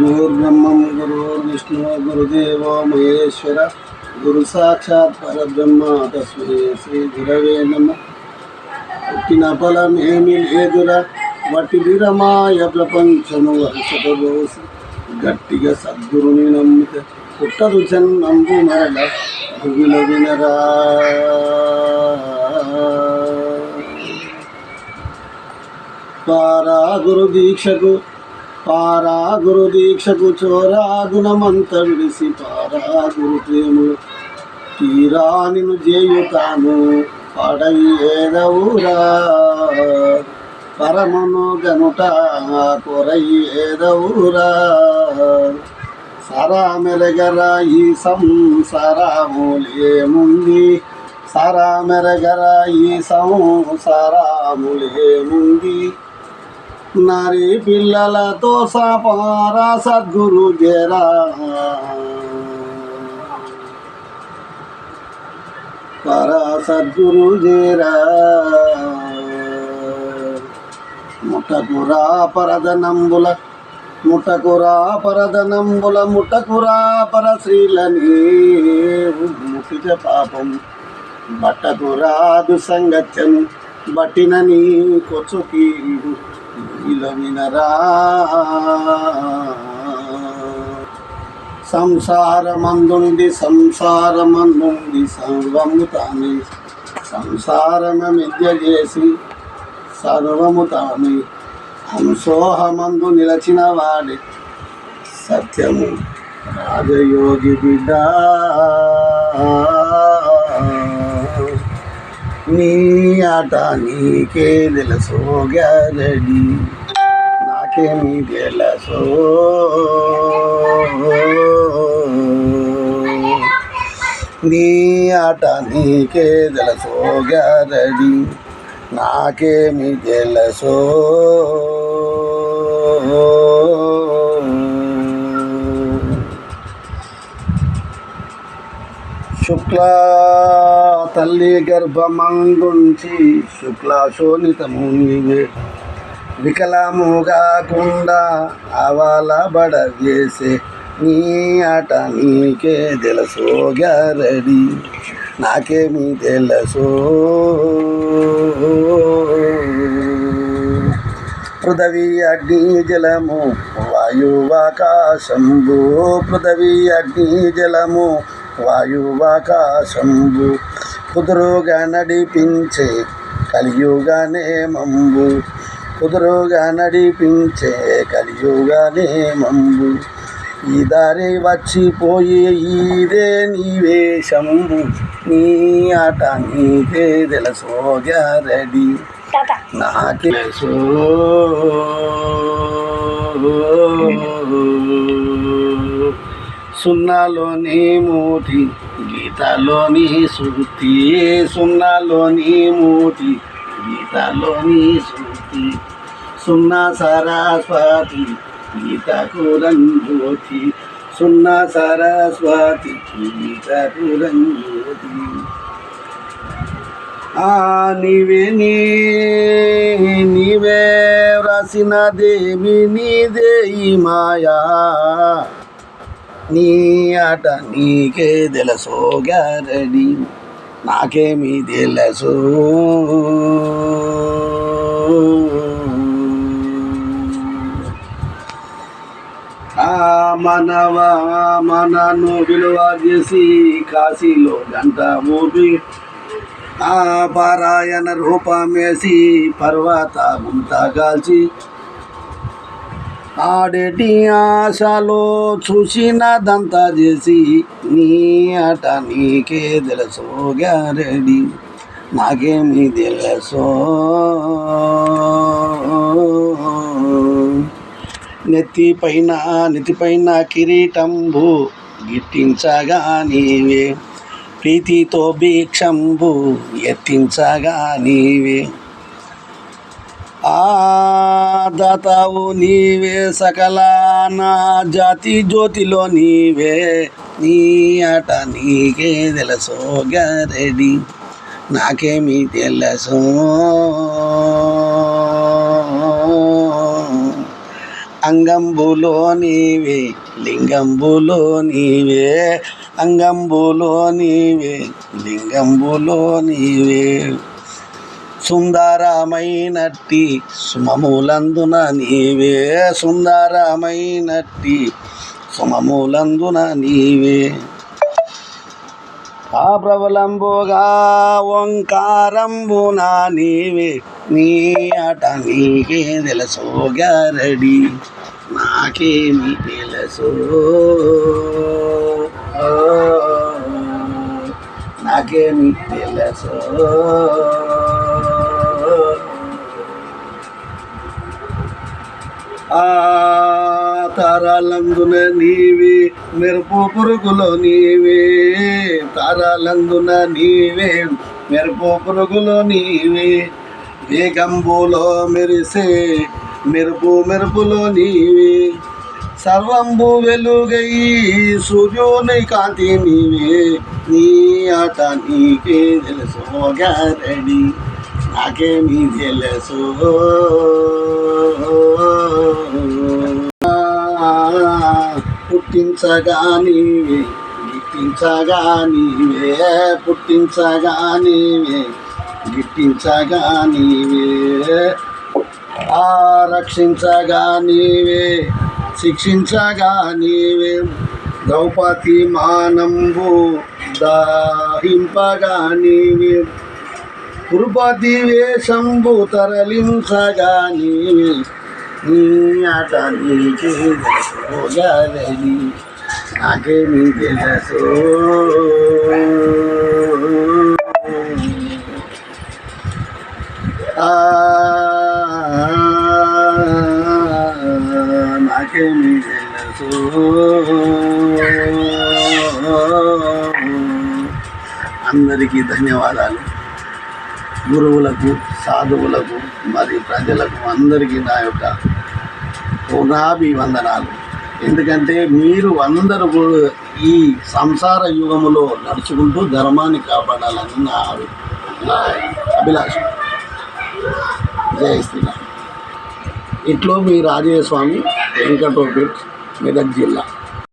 గురుర్బ్రహ్మం గురుర్విష్ణు గురుదేవో మహేశ్వర గురు సాక్షాత్ పరబ్రహ్మ తస్మై శ్రీ గురవే నమ పుట్టిన ఫలమేమి లేదురా వటి విరమాయ ప్రపంచము వరుసట గట్టిగా సద్గురుని నమ్మితే పుట్టదు జన్మంబు మరల భువిల వినరా పారా గురు దీక్షకు పారా గురు దీక్షకు చోరా గుణమంత విడిసి పారా గురు ప్రేములు తీరా నిన్ను చేయుతాను పడవి ఏదవురా. పరమను గనుట కొరయి ఏదవురా. సరా మెరగరా ఈ సంసారములేముంది సరా మెరగరా ఈ సంసారములేముంది నరి పిల్లలతో సపారా సద్గురు జరా. పరా సద్గురు జరా. ముఠకురా పరదనంబుల ముఠకురా పరదనంబుల పర పరశ్రీలని. ముఖిజ పాపం బట్టకురా బట్టిన నీ కొచ్చుకి విలమినరా వినరా సంసారమందుంది సంసారమందుంది సర్వము తానే సంసారమ మిద్య చేసి సర్వము తానే హంసోహమందు నిలచిన వాడే సత్యము రాజయోగి బిడ్డా. నీ ఆట నీకే తెలుసో గ్యారడి. నాకేమీ తెలుసో. నీ ఆట నీకే తెలుసో గ్యారడి. నాకేమి తెలుసో. శుక్ల తల్లి గర్భమంగుంచి శుక్ల శోనితము నీవే వికలముగాకుండా అవాల బడ చేసే నీ ఆట నీకే తెలుసో గ్యారడి. నాకేమీ తెలుసో. పృథవీ అగ్ని జలము వాయువాకాశంభు పృథవీ అగ్ని జలము వాయువాకాశంభు కుదురుగా నడిపించే కలియుగానే మంబు. కుదురుగా నడిపించే కలియుగానే మంబు. ఈ దారి వచ్చిపోయే ఈదే నీవే శంభు. నీ ఆట నీదే తెలుసో గ్యారడి. టాటా. నాకే తెలుసు. సున్నాలోని మూటి గీతలోని శృతి. సున్నాలోని మూటి గీతలోని శృతి. సున్నా సరస్వతి గీతకు రంజోతి సున్నా సరస్వతి గీతకు రంజోతి ఆ నీవే నీవే రాసిన దేవి నీదే ఈ మాయా. నీ ఆట నీకే తెలుసో గ్యారడి నాకేమీ తెలుసు. ఆ మనవ మనను విలువ చేసి కాశీలో గంట ఊపి ఆ పారాయణ రూపమేసి పర్వత ముంత కాల్చి ఆడేటి ఆశలో చూసినదంతా చేసి నీ అట నీకే తెలుసో గ్యారెడి. నాకేమీ తెలుసో. నెత్తి పైన నెత్తి పైన కిరీటంబు గిట్టించగా నీవే. ప్రీతితో భీక్షంబు ఎత్తించగా నీవే. ఆ దాతావు నీవే సకల నా జాతి జ్యోతిలో నీవే. నీ ఆట నీకే తెలుసో గారెడి నాకేమి తెలుసు. అంగంబులో నీవే లింగంబులో నీవే. అంగంబులో నీవే లింగంబులో నీవే. సుందరమైనట్టి సుమములందున నీవే సుందరమైనట్టి సుమములందున నీవే. ఆ ప్రబలంబుగా ఓంకారంబున నీవే. నీ అట నీకే తెలుసు గారడి నాకేమి తెలుసు. నాకేమి తెలుసు. ఆ తారాలందున నీవే మెరుపు పురుగులో నీవే. తారాలందున నీవే మెరుపు పురుగులో నీవే. వేగంబులో మెరిసే మెరుపు మెరుపులో నీవే. సర్వంబు వెలుగై సూర్యుని కాంతి నీవే. నీ ఆట నీకే తెలుసు గారడి నాకేమీ తెలుసు. పుట్టించగా నీవే గిట్టించగా నీవే పుట్టించగా నీవే గిట్టించగా నీవే. ఆ రక్షించగా నీవే శిక్షించగా నీవే. ద్రౌపది మానంబు దాహింపగా నీవే. కురుపతి వేషంబు తరలించగా నీవే. నీ ఆట నీకే పోగాలని నాకేమీ తెలుసు ఆ, నాకేమీ తెలుసు అందరికీ ధన్యవాదాలు గురువులకు సాధువులకు మరియు ప్రజలకు అందరికీ నా యొక్క పునాభివందనాలు ఎందుకంటే మీరు అందరూ కూడా ఈ సంసార యుగములో నడుచుకుంటూ ధర్మాన్ని కాపాడాలని నా అభిలాష. జయ శ్రీరామ్. ఇట్లో మీ రాజయ్య స్వామి వెంకటోపేట్ మెదక్ జిల్లా.